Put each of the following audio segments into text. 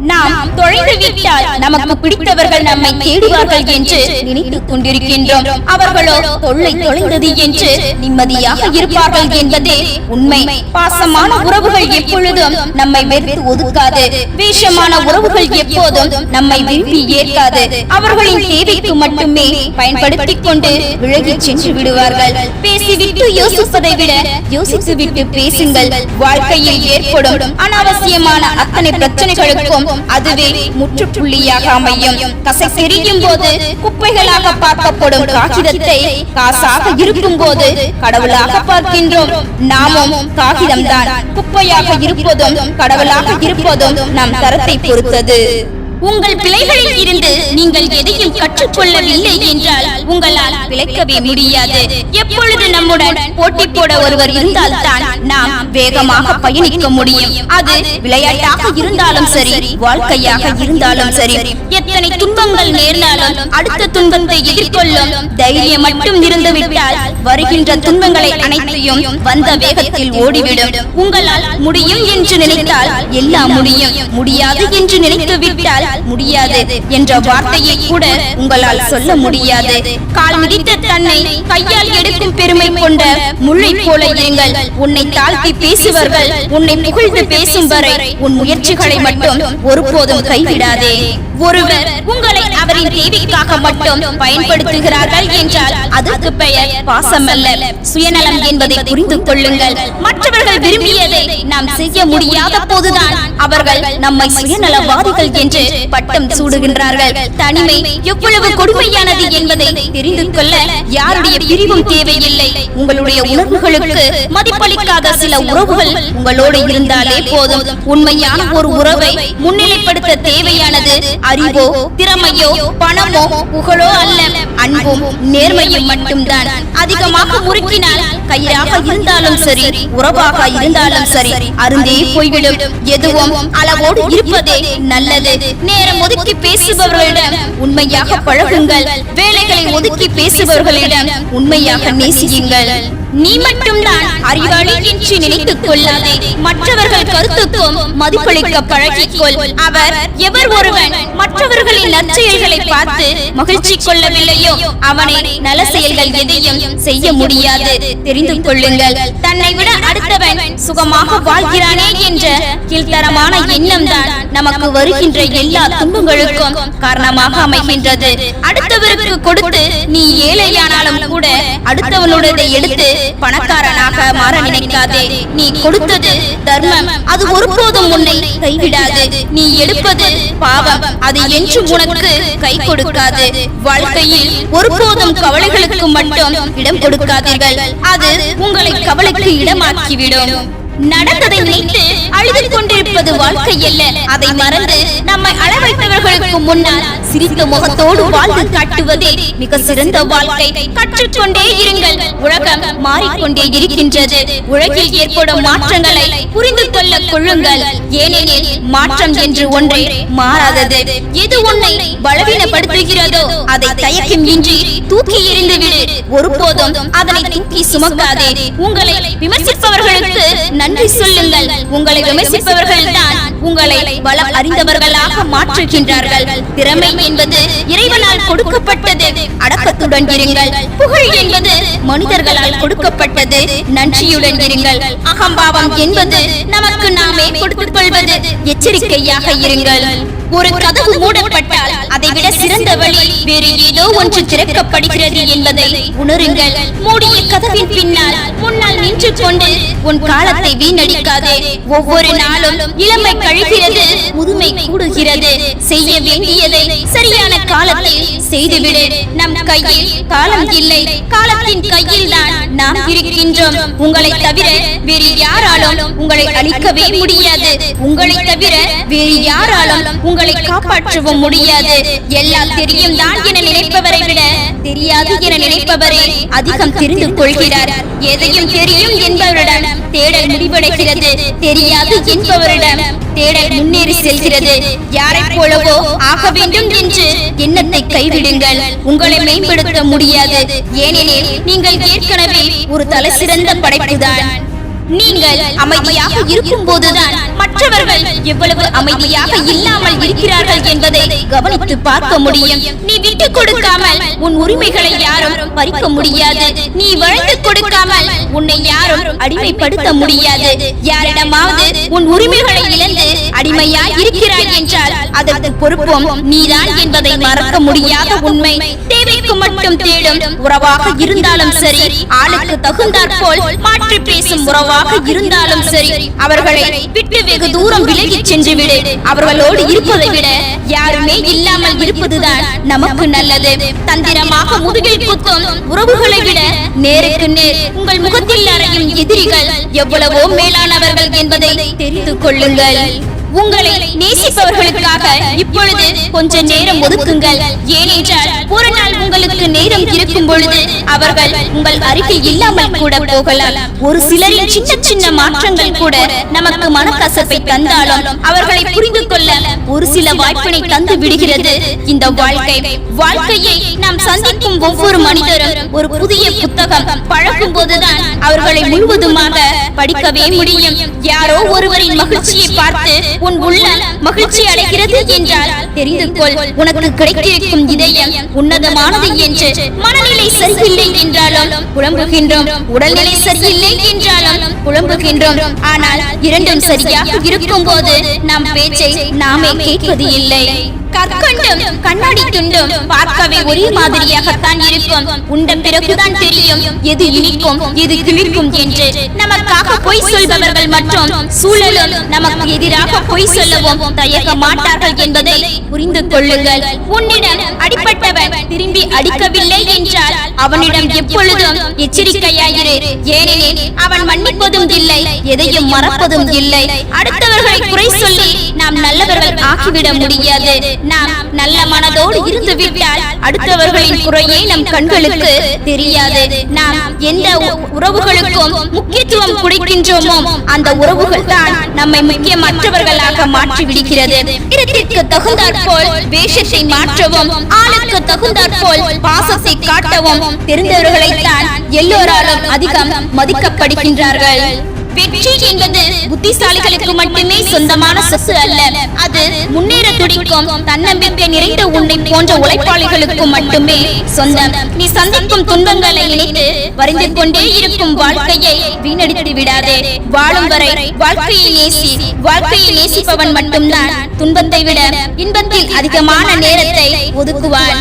நாம் தொலைந்து விட்டால் நமக்கு பிடித்தவர்கள் நம்மை தேடுவார்கள் என்று நினைத்துக் கொண்டிருக்கின்றோம். அவர்களோ தொல்லை தொலைந்தது என்று நிம்மதியாக இருப்பார்கள் என்பதே உண்மை. பாசமான உறவுகள் எப்பொழுதும் நம்மை வெறுத்து ஒதுக்காது. வேஷமான உறவுகள் எப்போதும் நம்மை விரும்பி ஏற்காது. அவர்களின் தேவைக்கு மட்டுமே பயன்படுத்திக் கொண்டு விலகி சென்று விடுவார்கள். பேசிவிட்டு யோசிப்பதை விட யோசித்து விட்டு பேசுங்கள். வாழ்க்கையில் ஏற்படும் அனாவசியமான அத்தனை பிரச்சனைகளுக்கும் அதுவே முற்றுப்புள்ளியாக அமையும். கசை தெரியும் போது குப்பைகளாக பார்க்கப்படும் காகிதத்தை காசாக இருக்கும் போது கடவுளாக பார்க்கின்றோம். நாமும் காகிதம்தான். குப்பையாக இருப்பதும் கடவுளாக இருப்பதும் நம் தரத்தை பொறுத்தது. உங்கள் பிழைகளில் இருந்து நீங்கள் எதையும் கற்றுக்கொள்ளவில்லை என்றால் உங்களால் பிழைக்கவே முடியாது. எப்பொழுது நம்முடன் போட்டி போட ஒருவர் இருந்தால் தான் நாம் வேகமாக பயணிக்க முடியும். அது விளையாட்டாக இருந்தாலும் சரி வாழ்க்கையாக இருந்தாலும் சரி. எத்தனை துன்பங்கள் நேர்ந்தாலும் அடுத்த துன்பத்தை எதிர்கொள்ளும் தைரியம் மட்டும் இருந்துவிட்டால் வருகின்ற துன்பங்களை அனைத்தையும் வந்த வேகத்தில் ஓடிவிடும். உங்களால் முடியும் என்று நினைத்தால் எல்லாம் முடியும். முடியாது என்று நினைத்து விட்டால் முடியாது என்ற வார்த்தையை கூட உங்களால் சொல்ல முடியாது. கால் மிதித்த தன்னை கையால் எடுக்கும் பெருமை கொண்ட முள்ளை போல இருங்கள். உன்னை தாழ்த்தி பேசுவர்கள் உன்னை புகழ்ந்து பேசும் வரை உன் முயற்சிகளை மட்டும் ஒருபோதும் கைவிடாதே. ஒருவர் உங்களை அவரின் தேவைக்காக மட்டும் பயன்படுத்துகிறார்கள் என்றால் அதற்கு பெயர் பாசமல்ல. சுயநலம் என்பதை புரிந்து கொள்ளுங்கள். மற்றவர்கள் விரும்பியதை நாம் செய்ய முடியாத போதுதான் அவர்கள் நம்மை சுயநலவாதிகள் என்று பட்டம் சூடுகின்றார்கள். தனிமை எவ்வளவு கொடுமையானது என்பதை தெரிந்து கொள்ள யாருடைய பிரிவும் தேவையில்லை. உங்களுடைய உணர்வுகளுக்கு மதிப்பளிக்காத சில உறவுகள் உங்களோடு இருந்தாலே போதும். உண்மையான ஒரு உறவை முன்னிலைப்படுத்த தேவையானது அறிவோ திறமையோ பணமோ புகழோ அல்ல. அன்பும் நேர்மையும் மட்டும்தான். அதிகமாக முறுக்கினால் கையாக இருந்தாலும் சரி உறவாக இருந்தாலும் சரி அருந்தே போய்விடும். எதுவும் அளவோடு இருப்பதே நல்லது. நேரம் ஒதுக்கி பேசுபவர்களிடம் உண்மையாக பழகுங்கள். வேலைகளை ஒதுக்கி பேசுபவர்களிடம் உண்மையாக நேசியுங்கள். நீ மட்டும்தான் அறிவாளி என்று நினைத்துக் கொள்ளாதே. மற்றவர்கள் கருத்துக்கும் மதிப்பளிக்க பழகிக்கொள். அவர் எவர் ஒருவன் மற்றவர்களின் நற்செயல்களை பார்த்து மகிழ்ச்சி கொள்ளவில்லையோ அவனை நல செயல்கள் எதையும் செய்ய முடியாது. தெரிந்து கொள்ளுங்கள். தன்னை விட அடுத்தவன் சுகமாக வாழ்கிறானே என்ற கீழ்த்தரமான எண்ணம் தான் நமக்கு வருகின்ற எல்லா துன்பங்களுக்கும் காரணமாக அமைகின்றது. அடுத்தவருக்கு கொடுத்து நீ ஏழையானாலும் கூட அடுத்தவனுடைய எடுத்து பணக்காரனாக மாற நினைக்காதே. நீ கொடுத்தது தர்மம். அது ஒருபோதும் உன்னை கைவிடாது. நீ எடுப்பது பாவம். அது என்றும் உனக்கு கை கொடுக்காது. வாழ்க்கையில் ஒருபோதும் கவலைகளுக்கு மட்டும் இடம் கொடுக்காதீர்கள். அது உங்களை கவலைக்கு இடமாக்கிவிடும். நடந்ததை நினைத்து அழுது கொண்டிருப்பது வாழ்க்கை அல்ல அதை மறந்து நம்மை அளவைத்தவர்களுக்கு முன்னால் சிரித்த முகத்தோடு வாழ்ந்து காட்டுவதே மிக சிறந்த வாழ்க்கை. கற்றுக்கொண்டே இருங்கள். உலகம் மாறிக்கொண்டே இருக்கின்றது. உலகில் ஏற்படும் மாற்றங்களை புரிந்து கொள்ள கொள்ளுங்கள். ஏனெனில் மாற்றம் என்று ஒன்றே மாறாதது. எது உன்னை பலவீனப்படுத்துகிறது அதை தயக்கம் இன்றி தூக்கி எறிந்து விடு. ஒருபோதும் அதனை தூக்கி சுமக்காதே. உங்களை விமர்சிப்பவர்களுக்கு நன்றி சொல்லுங்கள். உங்களை விமர்சிப்பவர்கள் தான் உங்களை பலம் அறிந்தவர்களாக மாற்றுகின்றார்கள். திறமை என்பது இறைவனால் கொடுக்கப்பட்டது. அடக்கத்துடன் இருங்கள். புகழ் என்பது மனிதர்களால் கொடுக்கப்பட்டது. நன்றியுடன் இருங்கள். அகம்பாவம் என்பது நமக்கு நாமே கொடுத்துக் கொள்வது எச்சரிக்கையாக இருங்கள். ஒரு கதவு மூடப்பட்டால் அதை விட சிறந்த வழி வேறு ஏதோ ஒன்று திறக்கப்படுகிறது என்பதை உணருங்கள். மூடிய கதவின் பின்னால் முன்னால் நின்று கொண்டு உன் காலத்தை வீணடிக்காதே. ஒவ்வொரு நாளும் இளமை கழிக்கிறது முதுமை கூடுகிறது. செய்ய வேண்டியதை சரியான காலத்தில் செய்துவிடு. நம் கையில் காலம் இல்லை. காலத்தின் கையில் தான் நாம் இருக்கின்றோம். உங்களை தவிர வேறு யாராலும் உங்களை அழிக்கவே முடியாது. உங்களை தவிர வேறு யாராலும் உங்களை காப்பாற்றவும் முடியாது. எல்லாம் தெரியும் தான் என நினைப்பவரை விட தெரியாது என நினைப்பவரே அதிகம் தெரிந்து கொள்கிறார். எதையும் தெரியும் என்பவரிடம் தேடல் முடிவடைகிறது. தெரியாது என்பவரிடம் தேடல் முன்னேறி செல்கிறது. யாரை போலவோ ஆக வேண்டும் என்று எண்ணத்தை கைவிடுங்கள். உங்களை மேம்படுத்த முடியாது. ஏனெனில் நீங்கள் ஏற்கனவே ஒரு தலை சிறந்த படைப்புதான். நீங்கள் அமைதியாக இருக்கும் போதுதான் மற்றவர்கள் எவ்வளவு அமைதியாக இல்லாமல் இருக்கிறார்கள் என்பதை கவனித்து பார்க்க முடியும். நீ விட்டு கொடுக்காமல் உன் உரிமைகளை யாரும் பறிக்க முடியாது. நீ வழங்கு கொடுக்காமல் உன்னை யாரும் அடிமைப்படுத்த முடியாது. யாரிடமாவது உன் உரிமைகளை இழந்து அடிமையாய் இருக்கிறாய் என்றால் அதற்கு பொறுப்பும். நீதான் என்பதை மறக்க முடியாத உண்மை. தேவைக்கு மட்டும் தேடும் உறவாக இருந்தாலும் சரி ஆளுக்கு தகுந்தாற் போல் மாற்றி பேசும் உறவாக இருந்தாலும் சரி அவர்களை விட்டு வெகு தூரம் விலகிச் சென்று விடு. அவர்களோடு இருப்பதை விட யாருமே இல்லாமல் இருப்பதுதான் நமக்கு நல்லது. தந்திரமாக முதுகில் குத்தும் உறவுகளை விட நேருக்கு நேர் உங்கள் முகத்தில் அறையும் எதிரிகள் எவ்வளவோ மேலானவர்கள் என்பதை தெரிந்து கொள்ளுங்கள். உங்களை நேசிப்பவர்களுக்காக இப்பொழுது கொஞ்ச நேரம் ஒதுக்குங்கள். ஏனென்றால் ஒரு நாள் உங்களுக்கு நேரம் இருக்கும் பொழுது அவர்கள் உங்கள் அருகில் இல்லாமல் கூட போகலாம். ஒரு சிலரின் சின்ன சின்ன மாற்றங்கள் கூட நமக்கு மனக்கசப்பை தந்தாலும் அவர்களை புரிந்து கொள்ள ஒரு சில வாய்ப்பினை தந்து விடுகிறது. இந்த வாழ்க்கை வாழ்க்கையை நாம் சந்திக்கும் ஒவ்வொரு மனிதரும் ஒரு புதிய புத்தகம் பழகும் போதுதான் அவர்களை முழுவதுமாக படிக்கவே முடியும். யாரோ ஒருவரின் மகிழ்ச்சியை பார்த்து உன் உள்ளம் மகிழ்ச்சி அடைகிறது என்றால் தெரிந்து கொள் உனக்கு கிடைத்திருக்கும் இதயம் உன்னதமானது என்று மனநிலை சரியில்லை என்றாலும் புலம்புகின்றோம். உடல்நிலை சரியில்லை என்றாலும் புலம்புகின்றோம். ஆனால் இரண்டும் சரியாக இருக்கும் போது நம் பேச்சை நாமே கேட்பது இல்லை. கற்கண்டும் கண்ணாடி துண்டும் பார்க்கவே ஒரே மாதிரியாகத்தான் இருக்கும். உண்ட பிறகுதான் தெரியும் எது இனிக்கும் எது கிளிக்கும் என்று. நமக்காக பொய் சொல்பவர்கள் மற்றும் சூழலும் நமக்கு எதிராக பொய் சொல்லவும் தயக்க மாட்டார்கள் என்பதை புரிந்து கொள்ளுங்கள். உன்னிடம் அடிப்பட்டவன் திரும்பி அடிக்கவில்லை என்றால் அவனிடம் எப்பொழுதும் எச்சரிக்கையாயிரு. ஏனெனில் அவன் மன்னிப்பதும் இல்லை எதையும் மறப்பதும் இல்லை. அடுத்தவர்களை குறை சொல்லி நாம் நல்லவர்கள் ஆக்கிவிட முடியாது. நாம் நல்ல மனதோடு இருந்து விட்டால் அடுத்தவர்களின் குறையே நம் கண்களுக்கு தெரியாது. நாம் எந்த உறவுகளுக்கும் முக்கியத்துவம் கொடுக்கின்றோமோ அந்த உறவுகள் தான் நம்மை முக்கியமற்றவர்களாக மாற்றி விடுகிறது இடத்திற்கு தகுந்தாற் போல் வேஷத்தை மாற்றவும் ஆளுக்கு தகுந்தாற் போல் பாசத்தை காட்டவும் தெரிந்தவர்களைத்தான் எல்லோராலும் அதிகம் மதிக்கப்படுகின்றார்கள். வெற்றி என்பது புத்திசாலிகளுக்கு மட்டுமே சொந்தமான சொத்து அல்ல. அது முன்னேற துடிக்கும் தன்னம்பிக்கை நிறைந்த உன்னை போன்ற உழைப்பாளிகளுக்கு மட்டுமே சொந்தம். நீ சந்திக்கும் துன்பங்களை நினைத்து வரைந்து கொண்டே இருக்கும் வாழ்க்கையை வீணடித்து விடாதே. வாழும் வரை வாழ்க்கையை நேசி வாழ்க்கையை நேசிப்பவன் மட்டும்தான் துன்பத்தை விட இன்பத்தில் அதிகமான நேரத்தை ஒதுக்குவான்.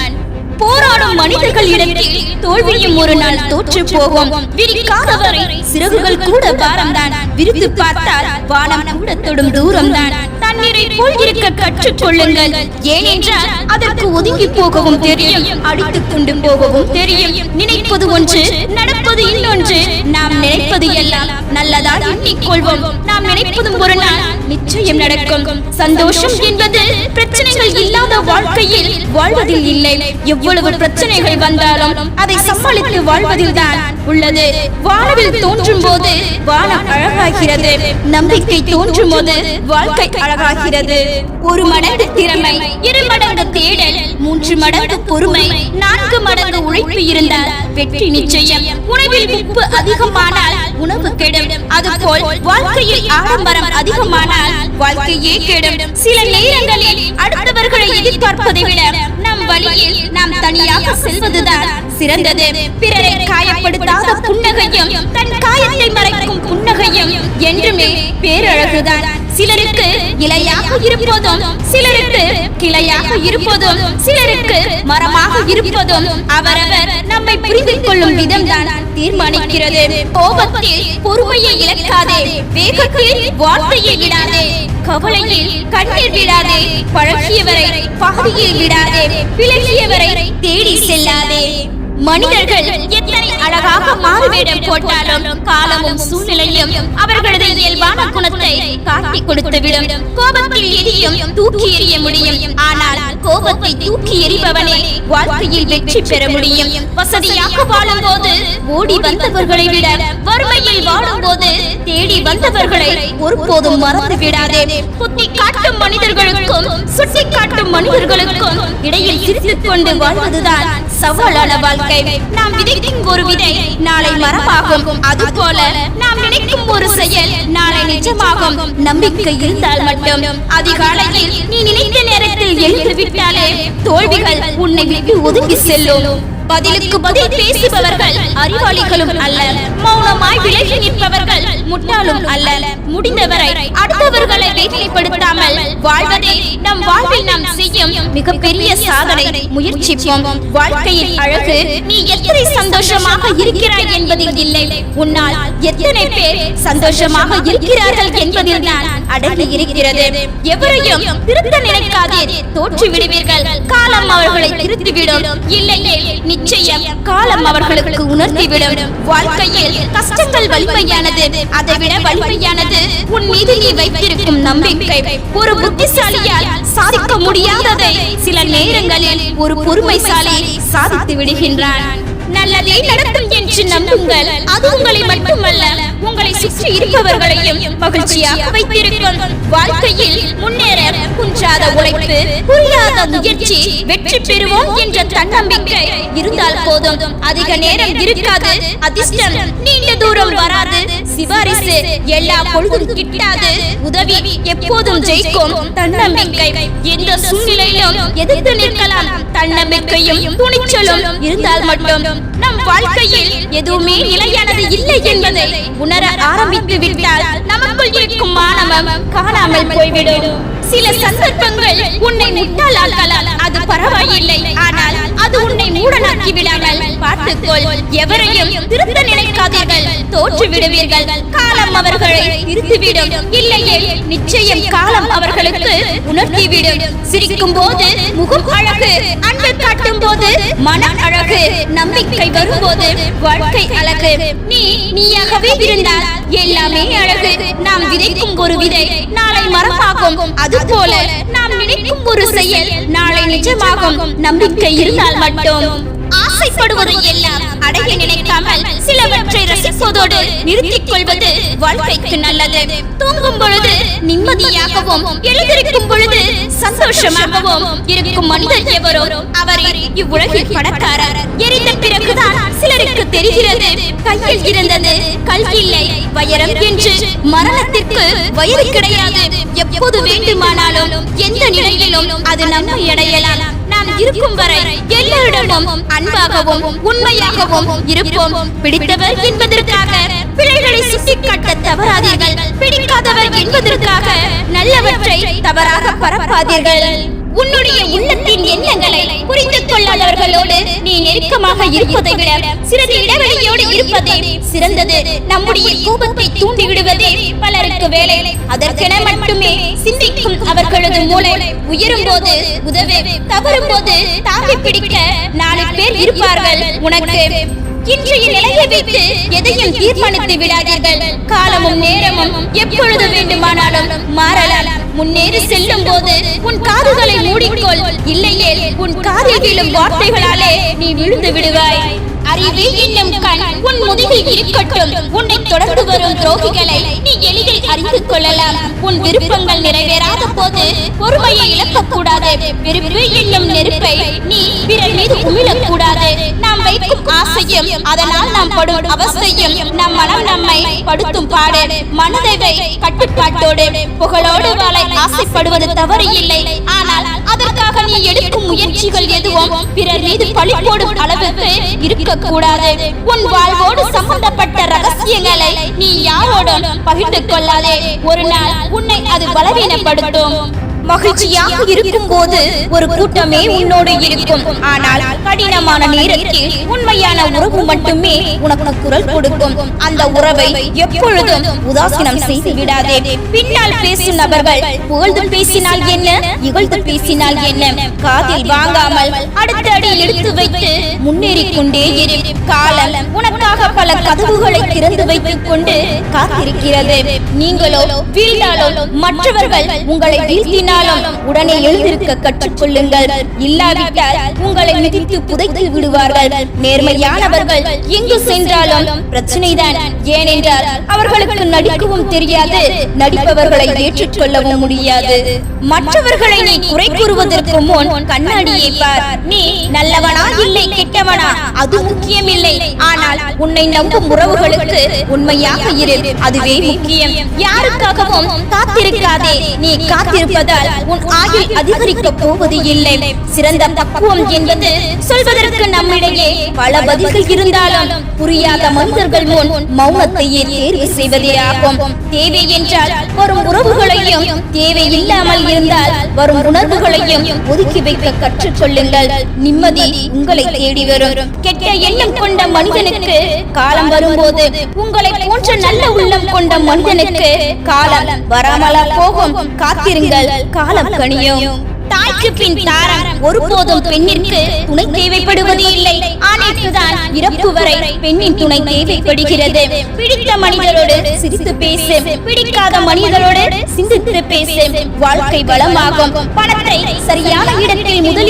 போராடும் மனிதர்கள் இடத்தில் தோல்வியும் ஒரு நாள் தோற்று போகும். விரிக்காதவரை சிறகுகள் கூட பாரம்தான். விரித்து பார்த்தால் வானம் கூட தொடும் தூரம்தான். தண்ணீரை போல் இருக்க கற்றுக் கொள்ளுங்கள் ஏனென்றால் அதற்கு ஒதுங்கி போகவும் தெரியும் அடித்துக் கொண்டு போகவும் தெரியும். நினைப்பது ஒன்று நடப்பது இன்னொன்று. நாம் நினைப்பது எல்லாம் நல்லதா எண்ணிக்கொள்வோம் நாம் நினைப்பதும் ஒரு நாள் நிச்சயம் நடக்கும். சந்தோஷம் என்பது பிரச்சனைகள் இல்லாத வாழ்க்கையில் வாழ்வதில் இல்லை. எவ்வளவு எவ்வளவு பிரச்சனைகள் வந்தாலும் அதை சமாளித்து வாழ்வதில் தான் உள்ளது. வானவில் தோன்றும் போது வானம் அழகாகிறது. நம்பிக்கை தோன்றும் போது வாழ்க்கை அழகாகிறது. ஒரு மடங்கு திறமை இரு மடங்கு தேடல் மூன்று மடங்கு பொறுமை நான்கு மடங்கு உழைப்பு வெற்றி நிச்சயம். உணவில் உப்பு அதிகமானால் உணவு கெடும். அதுபோல் வாழ்க்கையில் ஆடம்பரம் அதிகமானால் வாழ்க்கையே கெடும். சில நேரங்களில் அடுத்தவர்களை எதிர்பார்ப்பதை விட நம் வழியில் நாம் தனியாக செல்வதுதான் சிறந்தது. பிறரை காயப்படுத்தாத புன்னகையும் தன் காயத்தை மறைக்கும் புன்னகையும் என்றுமே பேரழகுதான். சிலருக்கு இலையாக இருப்பதும் சிலருக்கு கிளையாக இருப்பதும் சிலருக்கு மரமாக இருப்பதும் அவரவர் நம்மை புரிந்து கொள்ளும் விதம்தான் தீர்மானிக்கிறது. கோபத்தில் பொறுமையை இழக்காதே வேகத்தில் வார்த்தையை இடாதே கவலையில் கண்ணீர் விடாதே பழகியவரை பாதியில் விடாதே விலகியவரை தேடி செல்லாதே. மனிதர்கள் எத்தனை அழகாக மாறுவேடம் போட்டாலும் காலமும் சூழ்நிலையும் அவர்களது இயல்பான குணத்தை காட்டிக் கொடுத்துவிடும். கோபத்தில் எரியும் தூக்கி எறிய முடியும். ஆனால் கோபத்தை தூக்கி எறிபவனே வாழ்க்கையில் வெற்றி பெற முடியும். வசதியாக வாழும் போது ஓடி வந்தவர்களை விட வறுமையில் வாழும் போது தேடி வந்தவர்களை ஒருபோதும் மறந்து விடாதே. புத்தி காட்டும் மனிதர்களுக்கும் சுட்டி காட்டும் மனிதர்களுக்கும் இடையில் சிரித்துக் கொண்டு வாழ்வதுதான் சவாலான வாழ்க்கை. வாழ்க்கை நாம் விதைக்கும் ஒரு விதை நாளை மரமாகும். அதுபோல நாம் நினைக்கும் ஒரு செயல் நாளை நிஜமாகும். நம்பிக்கை இருந்தால் மட்டும். அதிகாலையில் நீ நினைத்த நேரத்தில் எழுந்து விட்டாலே தோல்விகள் உன்னை விட்டு ஒதுங்கி செல்லும். பதிலுக்கு பதில் பேசுபவர்கள் அறிவாளிகளும் அல்ல. மௌனமாய் விலகி நிற்பவர்கள் முட்டாளும் அல்ல. முடிந்தவரை அடுத்தவர்களை வேதனைப்படுத்தாமல் வாழ்வதே நம் வாழ்வில் நாம் செய்யும் மிகப்பெரிய சாதனை. முயற்சிப்போம். வாழ்க்கையின் அழகு நீ எத்தனை சந்தோஷமாக இருக்கிறாய் என்பதில் இல்லை. உன்னால் எத்தனை பேர் சந்தோஷமாக இருக்கிறார்கள் என்பதில் தான் அடங்கி இருக்கிறது. எவரையும் திருத்த நினைக்காதீர் தோற்று விடுவீர்கள் காலம் அவர்களை திருத்திவிடும். இல்லையே நிச்சயம் காலம் அவர்களுக்கு உணர்த்திவிடும். வாழ்க்கையில் கஷ்டங்கள் வலிமையானது. அதைவிட வலிமையானது உன் மீது நீ வைத்திருக்கும் நம்பிக்கை. ஒரு புத்திசாலியால் சாதிக்க முடியாததை சில நேரங்களில் ஒரு பொறுமைசாலி சாதித்து விடுகின்றான். நல்லதை நடக்கும் என்று நம்புங்கள். அது உங்களை மட்டுமல்ல உங்களை சுற்றி இருப்பவர்களையும் மகிழ்ச்சியாக வைத்திருக்கும். வாழ்க்கையில் முன்னேற குன்றாத உழைப்பு புரியாத முயற்சி வெற்றி பெறுவோம் என்ற தன்னம்பிக்கை இருந்தால் போதும். அதிக நேரம் இருக்காது அதிர்ஷ்டம் நீண்ட தூரம் வராது. சிபாரிசு. எல்லா பொழுதும் கிட்டாது. உதவி எப்போதும் ஜெயிக்கும். தன்னம்பிக்கை. எந்த சூழ்நிலையிலும் எதிர்த்து நிற்கலாம். தன்னம்பிக்கையும் துணிச்சலும் இருந்தால் மட்டும் நம் வாழ்க்கையில் எதுவுமே நிலையானது இல்லை என்பதை உணர ஆரம்பித்து விட்டால் நமக்குள் இருக்கும் மானவம் காணாமல் போய்விடும். சில சந்தர்ப்பங்கள் உன்னை முட்டாளாக்கலாம். அது பரவாயில்லை. ஆனால் அது உன்னை மூடனாக்கி விடாமல் பார்த்துக்கொள். எவரையும் திருத்த நினைக்காதீர்கள். தோற்று விடுவீர்கள் காலம் அவர்களை திருத்திவிடும். இல்லையே நிச்சயம் காலம் அவர்களுக்கு உணர்த்திவிடும். சிரிக்கும் போது முகம் அழகு அன்பு காட்டும் போது மனம் அழகு நம்பிக்கை வரும்போது வாழ்க்கை அழகு. நீ நீயாகவே இருந்தால் எல்லாமே அழகு. நாம் விதைக்கும் ஒரு விதை நாளை மரமாகும். அது அதுபோல நாம் நினைக்கும் ஒரு செயல் நாளை நிஜமாகும். நம்பிக்கை இருந்தால் மட்டும். ஆசைப்படுவதை எல்லாம் அடைய நினைக்காமல் சிலவற்றை ரசிப்பதோடு நிறுத்திக் கொள்வது வாழ்க்கைக்கு நல்லது. தூங்கும் பொழுது நிம்மதியாகவும் எழுந்திருக்கும் பொழுது சந்தோஷமாகவும் இருக்கும் மனிதர் எவரோ அவரை இவ்வுலகில் பணக்காரர் எரிந்த பிறகுதான் சிலருக்கு தெரிகிறது கையில் இருந்தது கல் இல்லை வைரம் என்று. மரணத்திற்கு வயது கிடையாது. எப்போது வேண்டுமானாலும் எந்த நிலையிலும் அது நம்மை அடையலாம். நாம் இருக்கும் வரை எல்லோரிடமும் அன்பாகவும் உண்மையாகவும் இருப்போம். பிடித்தவர் என்பதற்காக பிழைகளை சுட்டிக்காட்ட தவறாதீர்கள். பிடிக்காதவர் என்பதற்காக நல்லவற்றை தவறாக பரப்பாதீர்கள். உன்னுடைய உள்ளத்தின் எண்ணங்களை புரிந்து கொள்ளாதவர்களோடு நீ நெருக்கமாக இருப்பதை விட சிறிது இடைவெளியோடு இருப்பதே சிறந்தது. நம்முடைய கோபத்தை தூண்டி விடுவதே பலருக்கு வேலை. அதற்கென மட்டுமே சிந்திக்கும் அவர்களது மூளை உயரும் போது உதவு தவறும் போது தாங்கி பிடிக்க நாலு பேர் இருப்பார்கள். உனக்கு இன்றைய நிலையை வைத்து எதையும் தீர்மானித்து விடாதீர்கள். காலமும் நேரமும் எப்பொழுது வேண்டுமானாலும் மாறலாம். முன்னேறி செல்லும் போது உன் காதுகளை மூடிக்கொள். இல்லையே உன் காதில் விழும் வார்த்தைகளாலே நீ விழுந்து விடுவாய். அறிவு என்னும் கண் உன் முதுகில் இருக்கட்டும் உன்னை தொடர்ந்து வரும் துரோகிகளை நீ எளிதில் அறிந்து கொள்ளலாம். உன் விருப்பங்கள் நிறைவேறாத போது பொறுமையை இழக்கக்கூடாது. விருப்பு என்னும் நெருப்பை நீ பிறர் மீது உமிழக்கூடாது நாம் வைக்கும் ஆசையும் அதனால் நாம் படும் அவஸ்தையும் நம் மனம் நம்மை படுத்தும் பாடு. மனதை கட்டுப்பாட்டோடு புகழோடு வாழ ஆசைப்படுவது தவறு இல்லை. உனக்காக நீ எடுக்கும் முயற்சிகள் எதுவும் பிறர் மீது பழி போடும் அளவுக்கு இருக்கக்கூடாது. உன் வாழ்வோடு சம்பந்தப்பட்ட ரகசியங்களை நீ யாரோடும் பகிர்ந்து கொள்ளாதே. ஒரு நாள் உன்னை அது பலவீனப்படுத்தும். மகிழ்ச்சியாக இருக்கும் போது ஒரு கூட்டமே உன்னோடு இருக்கும். ஆனால் கடினமான நேரத்தில் உண்மையான உறவு மட்டுமே உனக்கு குரல் கொடுக்கும். அந்த உறவை எப்பொழுதும் உதாசீனம் செய்து விடாதே. பின்னால் பேசும் நபர்கள் புகழ்ந்து பேசினால் என்ன? இகழ்ந்து பேசினால் என்ன? காதில் வாங்காமல் அடுத்த அடி எடுத்து வைத்து முன்னேறி கொண்டே இரு. காலம் உனக்காக பல கதவுகளை திறந்து வைத்துக் கொண்டு காத்திருக்கிறது. நீங்களோ வீழ்ந்தாலோ மற்றவர்கள் உங்களை வீழ்த்தினால் இருந்தாலும் உடனே எழுந்திருக்க கற்றுக்கொள்ளுங்கள். இல்லாவிட்டால் உங்களை மிதித்து புதைத்து விடுவார்கள். நேர்மையானவர்கள் எங்கு சென்றாலும் பிரச்சனைதான். ஏனென்றால் அவர்களுக்கு நடிக்கவும் தெரியாது நடிப்பவர்களை ஏற்றுக்கொள்ளவும் முடியாது. மற்றவர்களை நீ குறை கூறுவதற்கு முன் கண்ணாடியை பார். நீ நல்லவனா? இல்லை கெட்டவனா? அது முக்கியமில்லை. ஆனால் உன்னை நம்பும் உறவுகளுக்கு உண்மையாக இரு. அதுவே முக்கியம். யாருக்காகவும் காத்திருக்காதே. நீ காத்திருப்பதால் உன் ஆயுள் அதிகரிக்க போவது இல்லை. சிறந்த பக்குவம் என்பது சொல்வதற்கு நம்மிடையே பல பதில்கள் இருந்தாலும் புரியாத மனிதர்கள் முன் மௌனத்தையே தேர்வு செய்வதே ஆகும். தேவை என்றால் வரும் உறவுகளையும் தேவை இல்லாமல் இருந்தால் வரும் உணர்வுகளையும் ஒதுக்கி வைக்க கற்றுக்கொள்ளுங்கள். நிம்மதி உங்களை தேடி வரும். கெட்ட எண்ணம் கொண்ட மனிதனுக்கு காலம் வரும்போது உங்களை போன்ற நல்ல உள்ளம் கொண்ட மனிதனுக்கு காலம் வராமலா போகும். காத்திருங்கள். காலம் கனியும். தாய்க்கு பின் தாரம் ஒருபோதும் பெண்ணிற்கு துணை தேவைப்படுவது இல்லை ஆணைக்கு தான் இறப்பு வரை பெண்ணின் துணை தேவைப்படுகிறது. பிடித்த மனிதரோடு சிரித்து பேசு. பிடிக்காத மனிதரோடு சிந்தித்து பேசு. வாழ்க்கை வளமாகும். பணத்தை சரியான இடத்தில் முதலீடு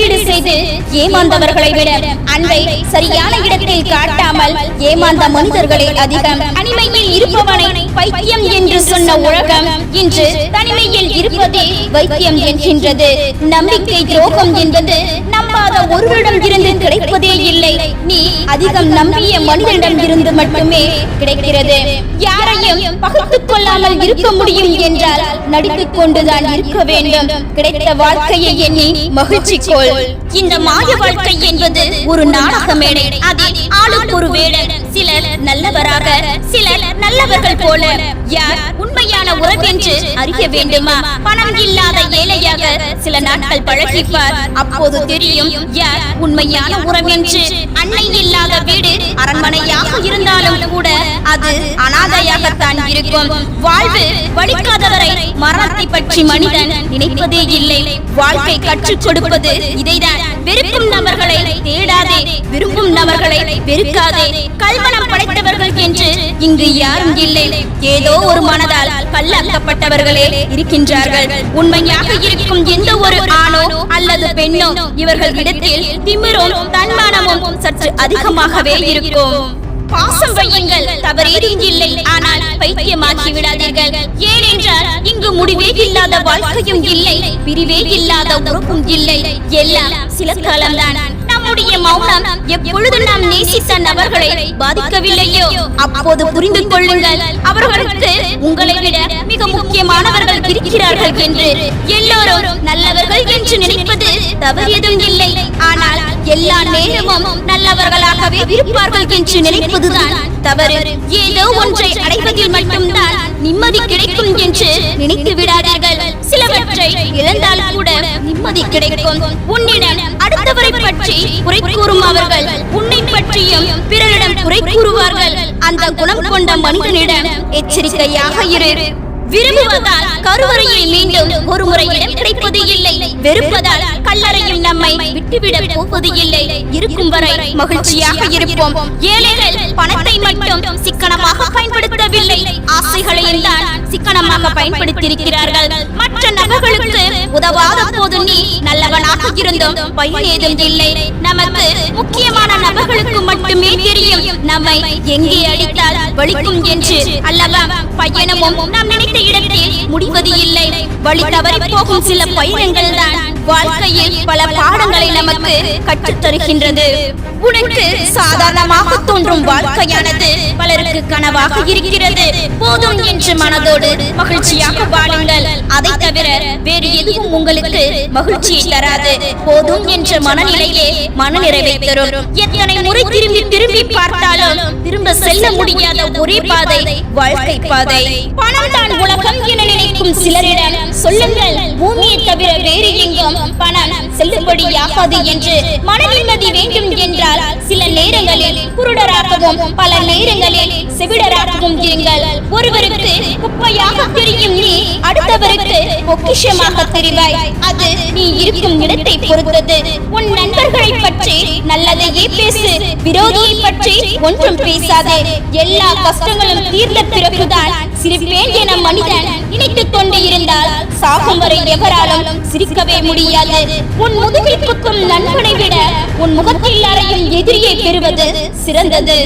செய்து ஏமாந்தவர்களை விட அன்பை சரியான இடத்தில் காட்டாமல் ஏமாந்த மனிதர்களே அதிகம் தனிமையில் இருப்பவனை பைத்தியம் என்று சொன்ன உலகம் இன்று தனிமையில் இருப்பதே வைத்தியம் என்கின்றது. நம்பிக்கை துரோகம் என்பது நம்பாத ஒருவரிடம் இருந்து கிடைப்பதே இல்லை. நீ அதிகம் நம்பிய மனிதனிடம் இருந்து மட்டுமே கிடைக்கிறது. யாரையும் பகுத்துக் கொள்ளாமல் இருக்க முடியும் என்றால் நடித்துக் கொண்டுதான் இருக்க வேண்டும். கிடைத்த வாழ்க்கையை எண்ணி மகிழ்ச்சி கொள். இந்த மாய வாழ்க்கை என்பது ஒரு நாடக மேடை. அதில் ஆளுக்கு ஒரு வேடன் சிலர் நல்லவராக சிலர் நல்லவர்கள் போல. யார் உண்மையான உறவு என்று அறிய வேண்டுமா? பணம் இல்லாத ஏழையாக சில நாட்கள் பழகிப்பார். அப்போது தெரியும் யார் உண்மையான உறவு என்று. அன்னை இல்லாத வீடு அரண்மனையாக இருந்தாலும் கூட அது அனாதையாகத்தான் இருக்கும். வாழ்வு வலிக்காதவரை மரணத்தை பற்றி மனிதன் நினைப்பதே இல்லை. வாழ்க்கை கற்றுக் கொடுப்பது இதைதான். வெறுக்கும் நபர்களை தேடாதே விரும்பும் நபர்களை வெறுக்காதே. கல்மனம் படைத்தவர்கள் என்று இங்கு யாரும் இல்லை. ஏதோ ஒரு மனதால் கல்லாக்கப்பட்டவர்களே இருக்கின்றார்கள். உண்மையாக இருக்கும் எந்த ஒரு ஆணோ அல்லது பெண்ணோ இவர்கள் இடத்தில் திமிரும் தன்மானமும் சற்று அதிகமாகவே இருக்கும். பாசம் வையுங்கள். தவறேதும் இல்லை. ஆனால் பைத்தியமாக்கி விடாதீர்கள் ஏனென்றால் இங்கு முடிவே இல்லாத வாழ்க்கையும் இல்லை பிரிவே இல்லாத உறவும் இல்லை. எல்லாம் சில காலம்தான். நம்முடைய மௌனம். எப்பொழுது நாம் நேசித்த நபர்களை பாதிக்கவில்லையோ? அப்போது புரிந்து கொள்ளுங்கள். அவர்களுக்கு உங்களை விட மிக முக்கியமானவர்கள் இருக்கிறார்கள் என்று. எல்லோரும் நல்லவர்கள் என்று நினைப்பது தவறியதும் இல்லை. ஆனால் எல்லா நேரமும் நல்லவர்களாகவே இருப்பார்கள் என்று நினைப்பதுதான் தவறு. ஏதோ ஒன்றை அடைவதில் மட்டும்தான் நிம்மதி கிடைக்கும் என்று நினைத்து விடாதீர்கள். சிலவற்றை இழந்தால் கூட நிம்மதி கிடைக்கும். உன்னிடம் அடுத்தவரை பற்றி குறை கூறும் அவர்கள் உன்னை பற்றியும் பிறரிடம் குறை கூறுவார்கள். அந்த குணம் கொண்ட மனிதனிடம் எச்சரிக்கையாக இரு. விரும்புவதால் கருவறையில் மீண்டும் ஒரு முறை இடம் கிடைப்பது இல்லை. வெறுப்பதால் கல்லறையும் நம்மை விட்டுவிட போவது இல்லை இருக்கும் வரை மகிழ்ச்சியாக இருப்போம். ஏழைகள் பணத்தை மட்டும் சிக்கனமாக பயன்படுத்தவில்லை. ஆசைகளையும் தான் சிக்கனமாக பயன்படுத்தியிருக்கிறார்கள். மற்ற நபர்களுக்கு உதவாத போது நீ நல்லவனாக இருந்தும் பயன் ஏதும் இல்லை. நமக்கு முக்கியமான நபர்களுக்கு மட்டுமே தெரியும். நம்மை எங்கே அடித்தால் வலிக்கும் என்று. அல்லவா? பயணமும் நாம் நினைத்த இடத்தில் முடிவது இல்லை வழி தவறி போகும் சில பயணங்கள் தான். வாழ்க்கையில் பல பாடங்களை நமக்கு கற்றுத் தருகின்றது உனக்கு சாதாரணமாக தோன்றும் வாழ்க்கையானது பலருக்கு கனவாக இருக்கிறது. போதும் என்று மனதோடு மகிழ்ச்சியாக வாழுங்கள். அதை தவிர வேறு எதுவும் உங்களுக்கு மகிழ்ச்சியை தராது. போதும் என்ற மனநிலையே மனநிறைவை தரும். எத்தனை முறை திரும்பி திரும்பி பார்த்தாலும் திரும்ப செல்ல முடியாத ஒரே பாதை வாழ்க்கை பாதை. பணம் தான் உலகம் என நினைக்கும் சிலரிடம் சொல்லுங்கள் பூமியை தவிர வேறு எங்கும் பணம் செல்லுபடியாகாது என்று மன நிம்மதி வேண்டும் என்றால் சில நேரங்களில் குருடராகவும் பல நேரங்களில் செவிடராகவும் இருங்கள். ஒருவருக்கு குப்பையாக தெரியும் நீ அடுத்தவருக்கு பொக்கிஷமாக தெரிவாய் அது நீ இருக்கும் இடத்தை பொறுத்தது. உன் நண்பர்களை பற்றி நல்லதையே பேசு. விரோதியை பற்றி ஒன்றும் பேசாதே. எல்லா கஷ்டங்களும் தீர்ந்த பிறகுதான் சிரிப்பேன் என மனிதன் நினைத்துக் கொண்டு இருந்தால் சாகும் வரை எவராலும் சிரிக்கவே முடியாது. உன் முதுகில் குத்தும் நண்பனை விட உன் முகத்தில் அறையும் எதிரியை பெறுவது சிறந்தது.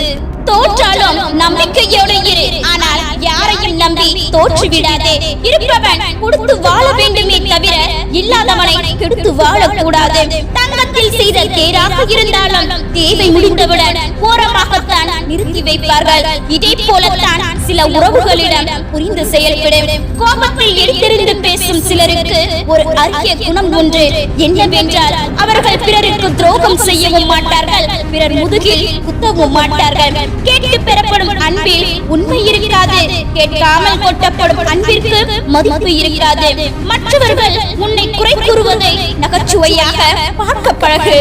தோற்றாலும் நம்பிக்கையோடு இரு. ஆனால் யாரையும் நம்பி தோற்றுவிடாதே. இருப்பவன் கொடுத்து வாழ வேண்டுமே தவிர இல்லாதவனை கெடுத்து வாழக்கூடாது. தங்கத்தில் செய்த தேராக இருந்தாலும் தேவை முடிந்தவுடன் ஓரமாகத்தான் நிறுத்தி வைப்பார்கள். இதே போலத்தான் சில உறவுகளிடம் புரிந்து செயல்படும். கோபத்தில் எடுத்திருந்து பேசும் சிலருக்கு ஒரு அரிய குணம் ஒன்று. என்னவென்றால் அவர்கள் பிறருக்கு துரோகம் செய்யவும் மாட்டார்கள். பிறர் முதுகில் குத்தவும் மாட்டார்கள். கேட்டு பெறப்படும் அன்பில் உண்மை இருக்காது. கேட்காமல் கொட்டப்படும் அன்பிற்கு மதிப்பு இருக்காது. மற்றவர்கள் உன்னை குறை கூறுவதை நகைச்சுவையாக பார்க்க பழகு.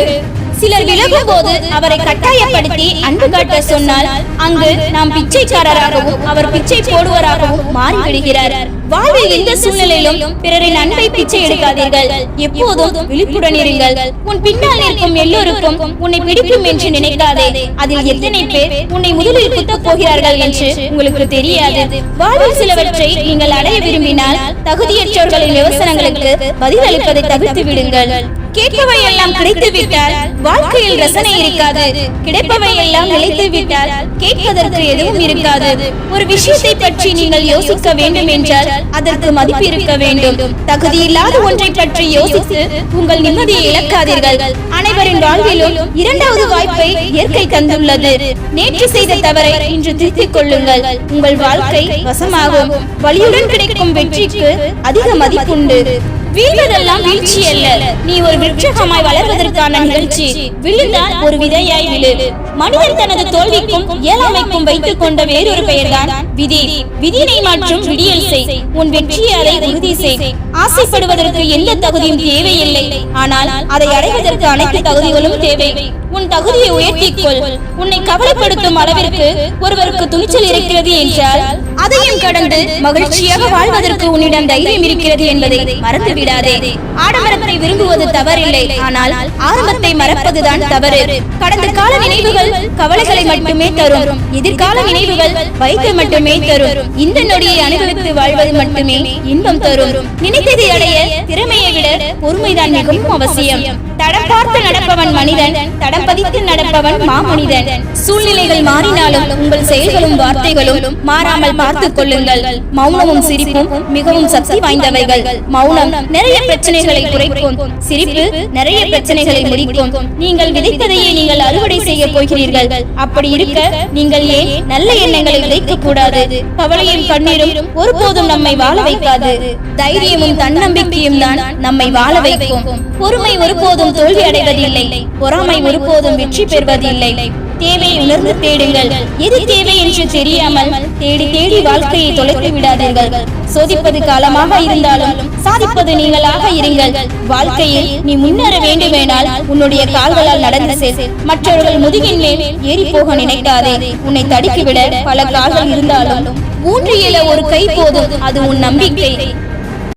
சிலர் விலகும் போது அவரை கட்டாயப்படுத்தி அன்பு காட்ட சொன்னால் அங்கு நாம் பிச்சைக்காரராகவும் அவர் பிச்சை போடுவராகவும் மாறிவிடுகிறார். வாழ்வில் எந்த சூழ்நிலையிலும் பிறரின் அன்பை பிச்சை எடுக்காதீர்கள். எப்போதும் விழிப்புடன் இருங்கள். உன் பின்னால் நிற்கும் எல்லோருக்கும் உன்னை பிடிக்கும் என்று நினைக்காதே. அதில் எத்தனை பேர் உன்னை முதலில் குத்தப் போகிறார்கள் என்று உங்களுக்கு தெரியாது. வாழ்வில் சிலவற்றை நீங்கள் அடைய விரும்பினால் தகுதியற்றவர்களின் விமர்சனங்களுக்கு பதிலளிப்பதை தவிர்த்து விடுங்கள். கேட்பவை எல்லாம் கிடைத்து விட்டால் வாழ்க்கையில் ரசனை இருக்காது. கிடைப்பவை எல்லாம் நிலைத்து விட்டால் கேட்பதற்கு எதுவும் இருக்காது. ஒரு விஷயத்தை பற்றி நீங்கள் யோசிக்க வேண்டும் என்றால் அதற்கு மதிப்பு இருக்க வேண்டும். தகுதியில்லாத ஒன்றை பற்றி யோசித்து உங்கள் நிம்மதியை இழக்காதீர்கள். அனைவரின் வாழ்விலும் இரண்டாவது வாய்ப்பை இயற்கை தந்துள்ளது. நேற்று செய்த தவறை இன்று திருத்திக் கொள்ளுங்கள். உங்கள் வாழ்க்கை வசமாகும். வலியுடன் கிடைக்கும் வெற்றிக்கு அதிக மதிப்புண்டு. வீழ்வதெல்லாம் வீழ்ச்சி அல்ல. நீ ஒரு விருட்சகமாய் வளர்வதற்கான நிகழ்ச்சி. விழுந்தால் ஒரு விதையாய் விழு. மனிதன் தனது தோல்விக்கும் இயலாமைக்கும் வைத்துக் கொண்ட வேறொரு பெயர்தான் விதி. விதியினை மாற்றும் விடியல் செய். உன் வெற்றியை அதை உறுதி செய். ஆசைப்படுவதற்கு எந்த தகுதியும் தேவையில்லை. ஆனால் அதை அடைவதற்கு அனைத்து தகுதிகளும் தேவை. உன் தகுதியை உயர்த்திக் கொள் உன்னை கவலைப்படுத்தும் அளவிற்கு ஒருவருக்கு துணிச்சல் இருக்கிறது என்றால் அதையும் கடந்து மகிழ்ச்சியாக வாழ்வதற்கு உன்னிடம் தைரியம் இருக்கிறது என்பதை மறந்து விடாதே. ஆடம்பரத்தை விரும்புவது தவறில்லை. ஆனால் ஆரம்பத்தை மறப்பதுதான் தவறு. கடந்த கால நினைவுகள் கவலைகளை மட்டுமே தரும். எதிர்கால நினைவுகள் வைத்து மட்டுமே தரும். இந்த நொடியை அனுபவித்து வாழ்வது மட்டுமே இன்பம் தரும். நினைத்ததை அடைய திறமையை விட பொறுமைதான் மிகவும் அவசியம். தடம் பார்த்து நடப்பவன் மனிதன் தடம் பதித்து நடப்பவன் மாமனிதன். சூழ்நிலைகள் மாறினாலும் உங்கள் செயல்களும் வார்த்தைகளும் மாறாமல் பார்த்துக் கொள்ளுங்கள். மௌனமும் சிரிப்பும் மிகவும் சக்தி வாய்ந்தவைகள். மௌனம் நிறைய பிரச்சனைகளை குறைக்கும் சிரிப்பு நிறைய பிரச்சனைகளை முடிக்கும். நீங்கள் விதைத்ததையே நீங்கள் அறுவடை செய்ய போகிறீர்கள். அப்படி இருக்க நீங்கள் ஏன் நல்ல எண்ணங்களை விதைக்க கூடாது கவலையும் கண்ணீரும் ஒருபோதும் நம்மை வாழ வைக்காது. தைரியமும் தன்னம்பிக்கையும் தான் நம்மை வாழ வைக்கும். பொறுமை ஒருபோதும் தோல்வி அடைவதில்லை. பொறாமை ஒருபோதும் வெற்றி பெறுவதில்லை. தேவையை உணர்ந்து தேடுங்கள். எது தேவை என்று தெரியாமல் தேடி தேடி வாழ்க்கையை தொலைத்து விடாதீர்கள். சோதிப்பது காலமாக இருந்தாலும் சாதிப்பது நீங்களாக இருங்கள். வாழ்க்கையில் நீ முன்னேற வேண்டுமேனால் உன்னுடைய கால்களால் நடந்து செல். மற்றவர்கள் முதுகின் மேல் ஏறி போக நினைக்காதே. உன்னை தடுக்கிவிட பல கால்கள் இருந்தாலும் மூன்று இல ஒரு கை போதும். அது உன் நம்பிக்கை.